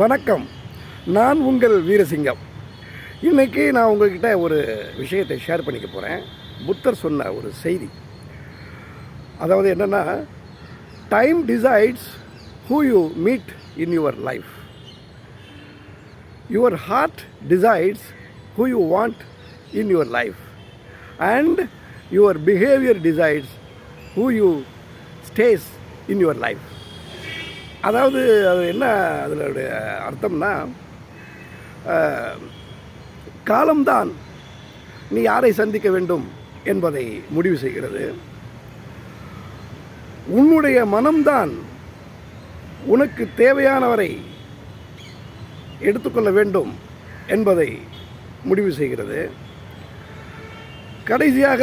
வணக்கம். நான் உங்கள் வீரசிங்கம். இன்னைக்கு நான் உங்கள்கிட்ட ஒரு விஷயத்தை ஷேர் பண்ணிக்க போகிறேன் புத்தர் சொன்ன ஒரு செய்தி. அதாவது என்னென்னா time decides who you meet in your life your heart decides who you want in your life and your behaviour decides who you stays in your life அதாவது அது என்ன அதனுடைய அர்த்தம்னா காலம்தான் நீ யாரை சந்திக்க வேண்டும் என்பதை முடிவு செய்கிறது. உன்னுடைய மனம்தான் உனக்கு தேவையானவரை எடுத்துக்கொள்ள வேண்டும் என்பதை முடிவு செய்கிறது. கடைசியாக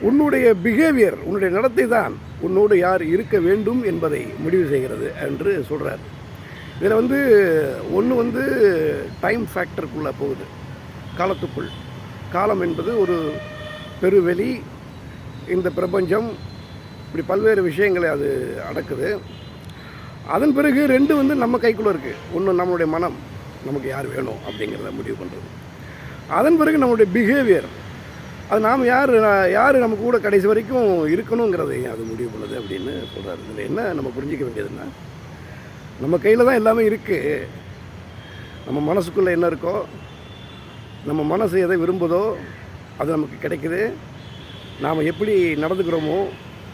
உன்னுடைய பிஹேவியர் உன்னுடைய நடத்தை தான் உன்னோடு யார் இருக்க வேண்டும் என்பதை முடிவு செய்கிறது என்று சொல்கிறார் இதில் வந்து ஒன்று வந்து டைம் ஃபேக்டருக்குள்ளே போகுது. காலத்துக்குள். காலம் என்பது ஒரு பெருவெளி. இந்த பிரபஞ்சம் இப்படி பல்வேறு விஷயங்களை அது அடக்குது. அதன் பிறகு ரெண்டு வந்து நம்ம கைக்குள்ளே இருக்குது ஒன்று நம்மளுடைய மனம் நமக்கு யார் வேணும் அப்படிங்கிறத முடிவு பண்ணுறது அதன் பிறகு நம்மளுடைய பிஹேவியர் அது நாம் யார் யார் நம்ம கூட கடைசி வரைக்கும் இருக்கணுங்கிறதை அது முடிவு பண்ணுது அப்படின்னு சொல்கிறாரு இதில் என்ன நம்ம புரிஞ்சிக்க வேண்டியதுன்னா நம்ம கையில் தான் எல்லாமே இருக்குது நம்ம மனசுக்குள்ளே என்ன இருக்கோ நம்ம மனசு எதை விரும்புதோ அது நமக்கு கிடைக்குது. நாம் எப்படி நடந்துக்கிறோமோ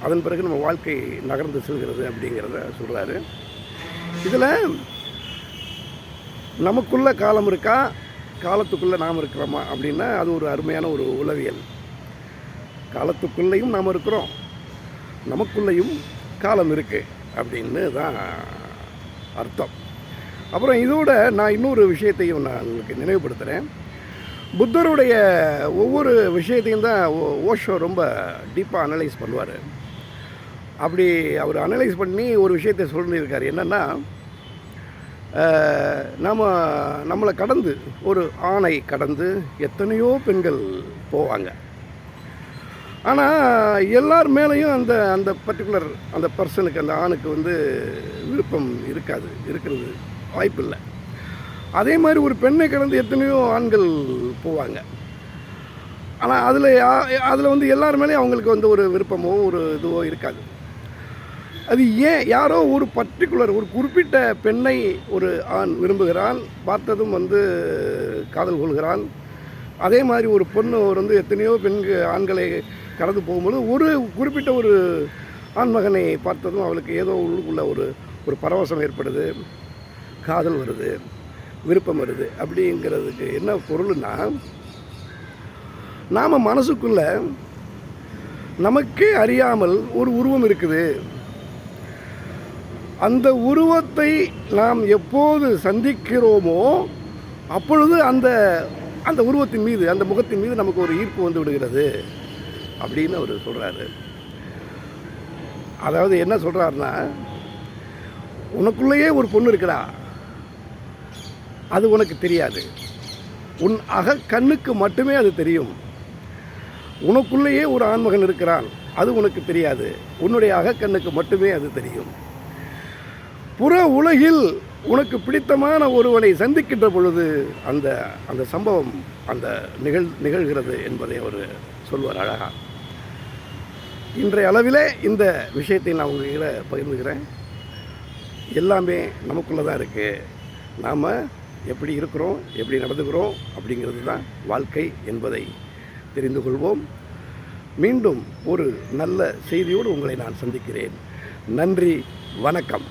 அதன் பிறகு நம்ம வாழ்க்கை நகர்ந்து செல்கிறது அப்படிங்கிறத சொல்கிறாரு இதில் நமக்குள்ள காலம் இருக்கா? காலத்துக்குள்ளே நாம் இருக்கிறோமா அப்படின்னா அது ஒரு அருமையான ஒரு உளவியல். காலத்துக்குள்ளேயும் நாம் இருக்கிறோம். நமக்குள்ளேயும் காலம் இருக்குது அப்படின்னு தான் அர்த்தம். அப்புறம் இதோட நான் இன்னொரு விஷயத்தையும் நான் உங்களுக்கு நினைவுபடுத்துகிறேன் புத்தருடைய ஒவ்வொரு விஷயத்தையும் தான் ஓ- ஓஷோ ரொம்ப டீப்பாக அனலைஸ் பண்ணுவார். அப்படி அவர் அனலைஸ் பண்ணி ஒரு விஷயத்தை சொல்லியிருக்கார். என்னென்னா நாம் நம்மளை கடந்து ஒரு ஆணை கடந்து எத்தனையோ பெண்கள் போவாங்க. ஆனால் எல்லார் மேலேயும் அந்த அந்த பர்டிகுலர் அந்த பர்சனுக்கு அந்த ஆணுக்கு வந்து விருப்பம் இருக்காது இருக்கிறது வாய்ப்பில்லை. அதே மாதிரி ஒரு பெண்ணை கடந்து எத்தனையோ ஆண்கள் போவாங்க. ஆனால் அதில் அதில் வந்து எல்லார் மேலேயும் அவங்களுக்கு வந்து ஒரு விருப்பமோ ஒரு இதுவோ இருக்காது. அது ஏன் யாரோ ஒரு பர்டிகுலர் ஒரு குறிப்பிட்ட பெண்ணை ஒரு ஆண் விரும்புகிறான் பார்த்ததும் வந்து காதல் கொள்கிறான். அதே மாதிரி ஒரு பொண்ணு ஒரு வந்து எத்தனையோ பெண்கள் ஆண்களை கடந்து போகும்போது ஒரு குறிப்பிட்ட ஒரு ஆண்மகனை பார்த்ததும் அவளுக்கு ஏதோ உள்ளுக்குள்ள ஒரு ஒரு பரவசம் ஏற்படுது காதல் வருது விருப்பம் வருது. அப்படிங்கிறதுக்கு என்ன பொருள்னா நாம் மனசுக்குள்ள நமக்கே அறியாமல் ஒரு உருவம் இருக்குது. அந்த உருவத்தை நாம் எப்போது சந்திக்கிறோமோ அப்பொழுது அந்த அந்த உருவத்தின் மீது அந்த முகத்தின் மீது நமக்கு ஒரு ஈர்ப்பு வந்து விடுகிறது அப்படின்னு அவர் சொல்கிறாரு அதாவது என்ன சொல்கிறாருன்னா உனக்குள்ளேயே ஒரு பொண்ணு இருக்குடா. அது உனக்கு தெரியாது. உன் அக கண்ணுக்கு மட்டுமே அது தெரியும். உனக்குள்ளேயே ஒரு ஆண்மகன் இருக்கிறான். அது உனக்கு தெரியாது. உன்னுடைய அகக்கண்ணுக்கு மட்டுமே அது தெரியும். புற உலகில் உனக்கு பிடித்தமான ஒருவனை சந்திக்கின்ற பொழுது அந்த அந்த சம்பவம் அந்த நிகழ் நிகழ்கிறது என்பதை அவர் சொல்வார் அழகா. இன்றைய அளவிலே இந்த விஷயத்தை நான் உங்ககிட்ட பகிர்ந்துக்கிறேன். எல்லாமே நமக்குள்ளே தான் இருக்குது நாம் எப்படி இருக்கிறோம் எப்படி நடந்துக்கிறோம் அப்படிங்கிறது தான் வாழ்க்கை என்பதை தெரிந்து கொள்வோம். மீண்டும் ஒரு நல்ல செய்தியோடு உங்களை நான் சந்திக்கிறேன். நன்றி வணக்கம்.